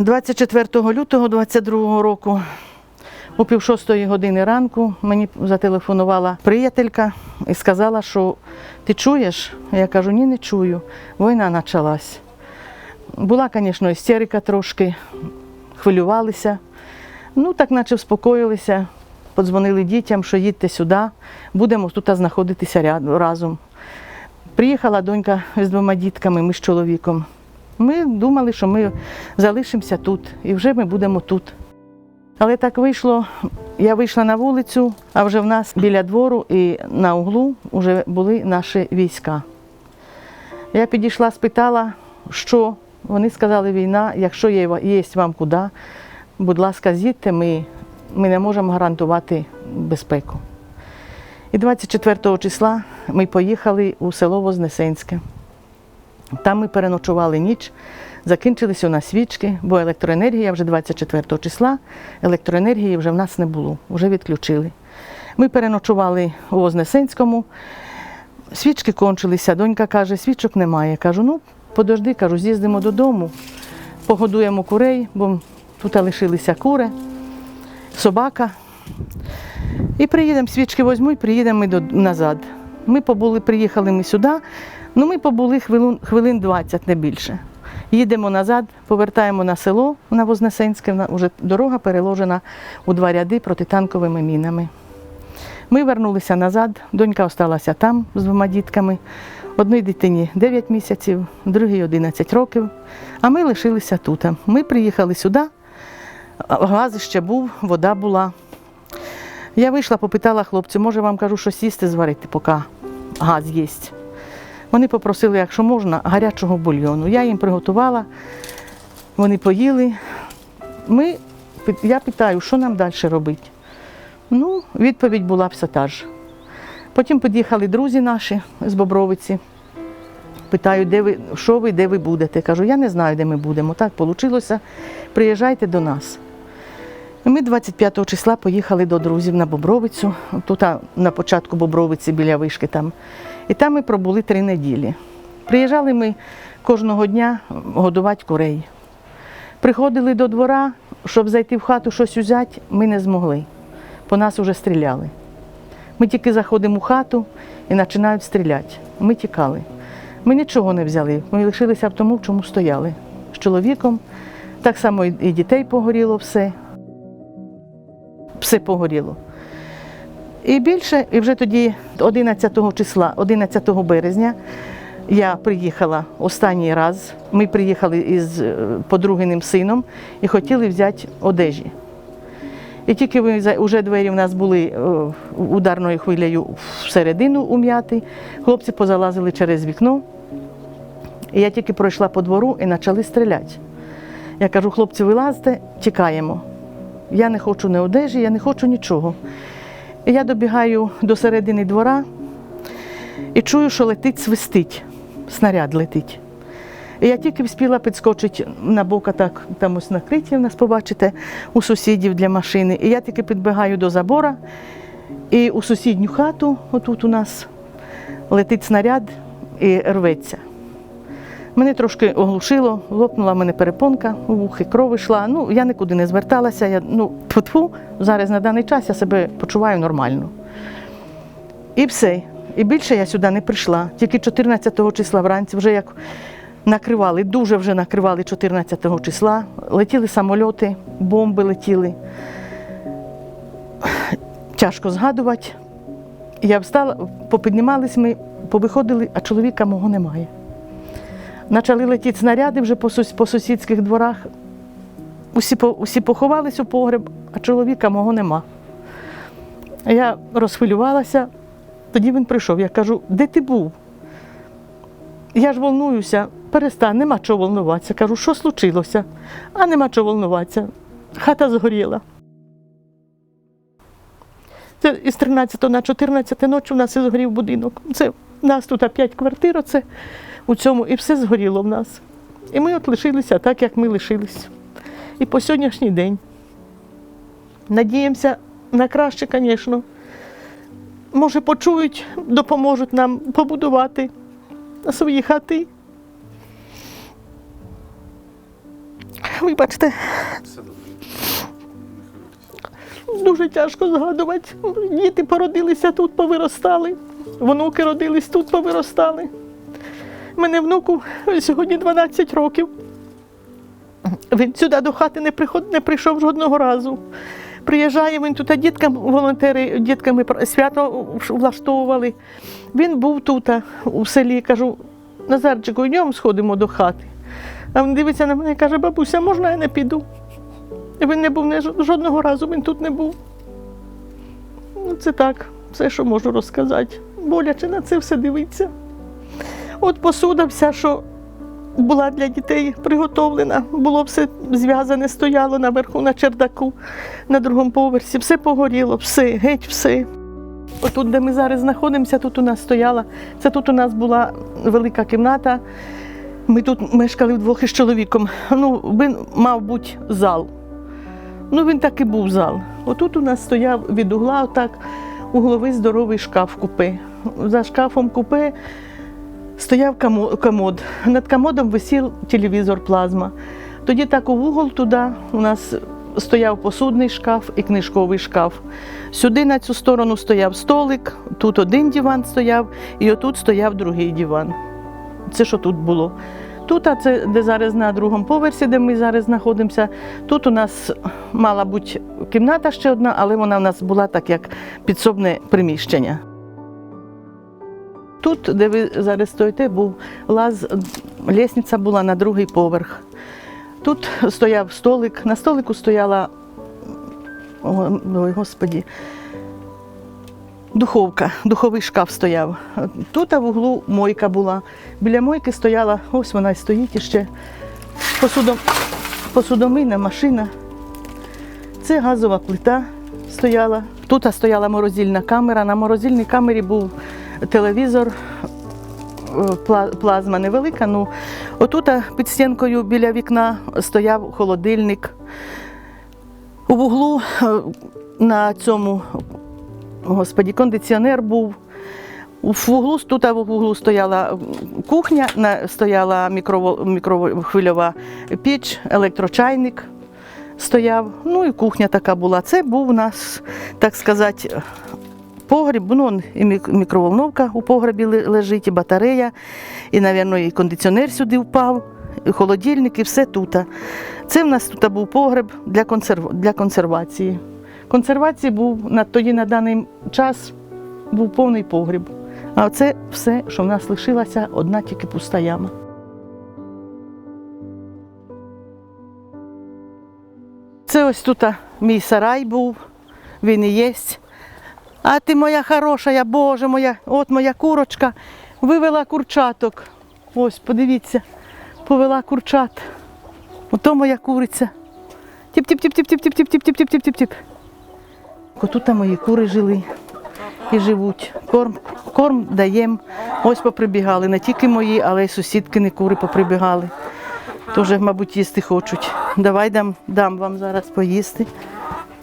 24 лютого 22 року у пів шостої години ранку мені зателефонувала приятелька і сказала, що ти чуєш? Я кажу, ні, не чую. Війна почалась. Була, звісно, істерика трошки, хвилювалися. Ну, так наче вспокоїлися, подзвонили дітям, що їдьте сюди, будемо тут знаходитися разом. Приїхала донька з двома дітками, ми з чоловіком. Ми думали, що ми залишимося тут і вже ми будемо тут. Але так вийшло, я вийшла на вулицю, а вже в нас біля двору і на углу вже були наші війська. Я підійшла, спитала, що вони сказали, війна, якщо є, вам куди, будь ласка, з'їдьте, ми, ми не можемо гарантувати безпеку. І 24 числа ми поїхали у село Вознесенське. Там ми переночували ніч, закінчилися у нас свічки, бо електроенергія вже 24 числа, електроенергії вже в нас не було, вже відключили. Ми переночували у Вознесенському, свічки кончилися. Донька каже, свічок немає. Кажу, ну подожди, кажу, з'їздимо додому, погодуємо курей, бо тут лишилися кури, собака. І приїдемо, свічки візьму і приїдемо ми назад. Ми побули, приїхали ми сюди, ну ми побули хвилин, хвилин 20, не більше. Їдемо назад, повертаємо на село на Вознесенське, вже дорога переложена у два ряди протитанковими мінами. Ми вернулися назад, донька осталася там з двома дітками. Одній дитині 9 місяців, другій 11 років, а ми лишилися тут. Ми приїхали сюди, газ ще був, вода була. Я вийшла, попитала хлопців, може вам кажу, що сісти зварити, поки газ є. Вони попросили, якщо можна, гарячого бульйону. Я їм приготувала, вони поїли. Ми, я питаю, що нам далі робити. Ну, відповідь була все та ж. Потім під'їхали друзі наші з Бобровиці. Питаю, де ви, що ви, де ви будете? Кажу, я не знаю, де ми будемо. Так вийшло. Приїжджайте до нас. Ми 25 числа поїхали до друзів на Бобровицю, тут на початку Бобровиці біля вишки там. І там ми пробули три неділі. Приїжджали ми кожного дня годувати курей. Приходили до двора, щоб зайти в хату щось взяти, ми не змогли. По нас вже стріляли. Ми тільки заходимо у хату і починають стріляти. Ми тікали. Ми нічого не взяли. Ми лишилися в тому, в чому стояли. З чоловіком. Так само і дітей погоріло все. Все погоріло. І більше, і вже тоді, 11 числа, 11 березня, я приїхала останній раз. Ми приїхали із е, подругиним сином і хотіли взяти одежі. І тільки за- уже двері в нас були е, ударною хвилею всередину ум'яти, хлопці позалазили через вікно. І я тільки пройшла по двору і почали стріляти. Я кажу, хлопці, вилазьте, тікаємо. Я не хочу ні одежі, я не хочу нічого. І я добігаю до середини двора і чую, що летить свистить, снаряд летить. І я тільки вспіла підскочити на бока, так там ось накриті в нас, побачите, у сусідів для машини. І я тільки підбігаю до забора, і у сусідню хату, отут у нас, летить снаряд і рветься. Мене трошки оглушило, лопнула мене перепонка, вухи кров йшла. Ну, я нікуди не зверталася. Я, ну, тьфу-тьфу, зараз на даний час я себе почуваю нормально. І все. І більше я сюди не прийшла. Тільки 14 числа вранці, вже як накривали, дуже вже накривали 14 числа. Летіли самольоти, бомби летіли. Тяжко згадувати. Я встала, попіднімались ми, повиходили, а чоловіка мого немає. Почали летіти снаряди вже по, по сусідських дворах. Усі, усі поховались у погреб, а чоловіка мого нема. Я розхвилювалася, тоді він прийшов. Я кажу, де ти був? Я ж волнуюся, перестань, нема чого волнуватися. Кажу, що случилося? А нема чого волнуватися. Хата згоріла. Це із 13 на 14 ночі у нас і згорів будинок. Це у нас тут 5 квартир, оце у цьому, і все згоріло в нас. І ми от лишилися так, як ми лишились. І по сьогоднішній день. Надіємося на краще, звісно. Може, почують, допоможуть нам побудувати свої хати. вибачте. Дуже тяжко згадувати. Діти породилися тут, повиростали. Внуки родились тут, повиростали. Мене внуку сьогодні 12 років. Він сюди до хати не, приход, не прийшов жодного разу. Приїжджає він тут, а діткам волонтери дітками свято влаштовували. Він був тут, у селі. Кажу, Назарчику, йдемо сходимо до хати. А він дивиться на мене і каже, бабуся, можна я не піду? І Він не був не жодного разу, він тут не був. Ну, це так, все, що можу розказати. Боляче на це все дивиться. От посуда вся, що була для дітей приготовлена, було все зв'язане, стояло наверху на чердаку, на другому поверсі, все погоріло, все, геть все. Отут, де ми зараз знаходимося, тут у нас стояла, це тут у нас була велика кімната. Ми тут мешкали вдвох із чоловіком. Ну, він мав бути зал. Ну, він так і був зал. Отут у нас стояв від угла, отак, угловий здоровий шкаф купе. За шкафом купе стояв комод. Над комодом висів телевізор плазма. Тоді так у вугол туди у нас стояв посудний шкаф і книжковий шкаф. Сюди на цю сторону стояв столик, тут один диван стояв, і отут стояв другий диван. Це що тут було. Тут, а це де зараз на другому поверсі, де ми зараз знаходимося. Тут у нас мала бути кімната ще одна, але вона в нас була так як підсобне приміщення. Тут, де ви зараз стоїте, був лаз, лісниця була на другий поверх. Тут стояв столик, на столику стояла, ой, господі, духовка, духовий шкаф стояв. Тут в углу мойка була. Біля мойки стояла, ось вона й стоїть іще. Посудом, посудомийна машина. Це газова плита стояла. Тут стояла морозильна камера. На морозильній камері був телевізор, е, плазма невелика. Ну, отут під стінкою біля вікна стояв холодильник. У вуглу е, на цьому господі, кондиціонер був. У вуглу, тут в углу стояла кухня, стояла мікрохвильова піч, електрочайник стояв. Ну і кухня така була. Це був у нас, так сказати, погріб, ну і мікроволновка у погребі лежить, і батарея, і, мабуть, і кондиціонер сюди впав, і холодильник, і все тут. Це в нас тут був погреб для, консерв... для консервації. Консервації був на тоді на даний час був повний погріб. А це все, що в нас лишилася, одна тільки пуста яма. Це ось тут мій сарай був, він і є. А ти моя хороша, Боже моя, от моя курочка, вивела курчаток. Ось, подивіться, повела курчат. Ото моя куриця. Тіп-тіп-тіп-тіп-тіп-тіп-тіп-тіп-тіп-тіп-тіп-тіп. Отут мої кури жили і живуть. Корм, корм даємо. Ось поприбігали. Не тільки мої, але й сусідкини кури поприбігали. Теж, мабуть, їсти хочуть. Давай дам, дам вам зараз поїсти.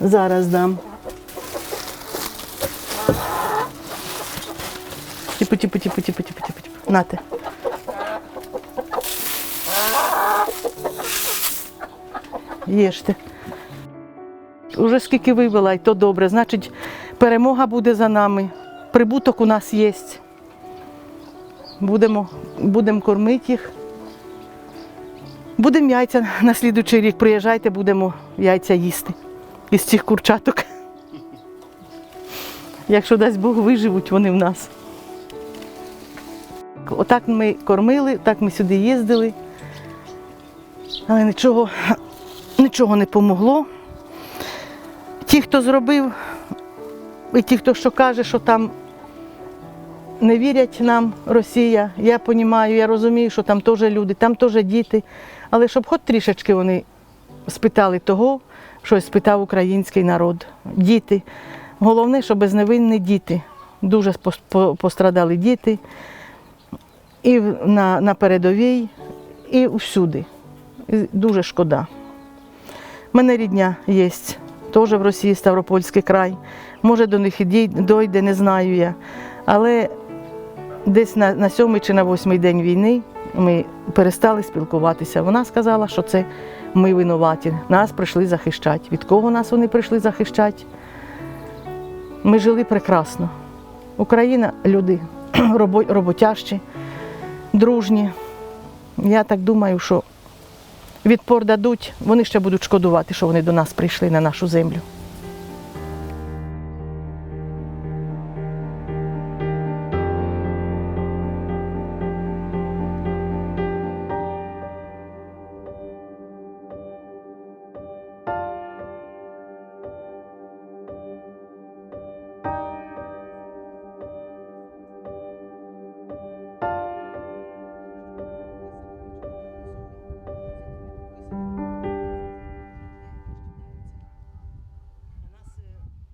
Зараз дам. Типу, типу, типу, типу, типу, типу, типу. Нате. Їжте. Уже скільки вивела, і то добре. Значить, перемога буде за нами. Прибуток у нас є. Будемо, будемо кормити їх. Будемо яйця на слідуючий рік. Приїжджайте, будемо яйця їсти із цих курчаток. Якщо дасть Бог, виживуть вони в нас. Отак ми кормили, так ми сюди їздили. Але нічого, нічого не помогло. Ті, хто зробив, і ті, хто що каже, що там не вірять нам, Росія. Я розумію, я розумію, що там теж люди, там теж діти. Але щоб хоч трішечки вони спитали того, що спитав український народ. Діти. Головне, що безневинні діти. Дуже пострадали діти. І на, на передовій, і всюди. Дуже шкода. У мене рідня є, теж в Росії Ставропольський край. Може, до них і дойде, не знаю я. Але десь на, на сьомий чи на восьмий день війни ми перестали спілкуватися. Вона сказала, що це ми винуваті. Нас прийшли захищати. Від кого нас вони прийшли захищати? Ми жили прекрасно. Україна люди роботящі, дружні. Я так думаю, що відпор дадуть, вони ще будуть шкодувати, що вони до нас прийшли на нашу землю.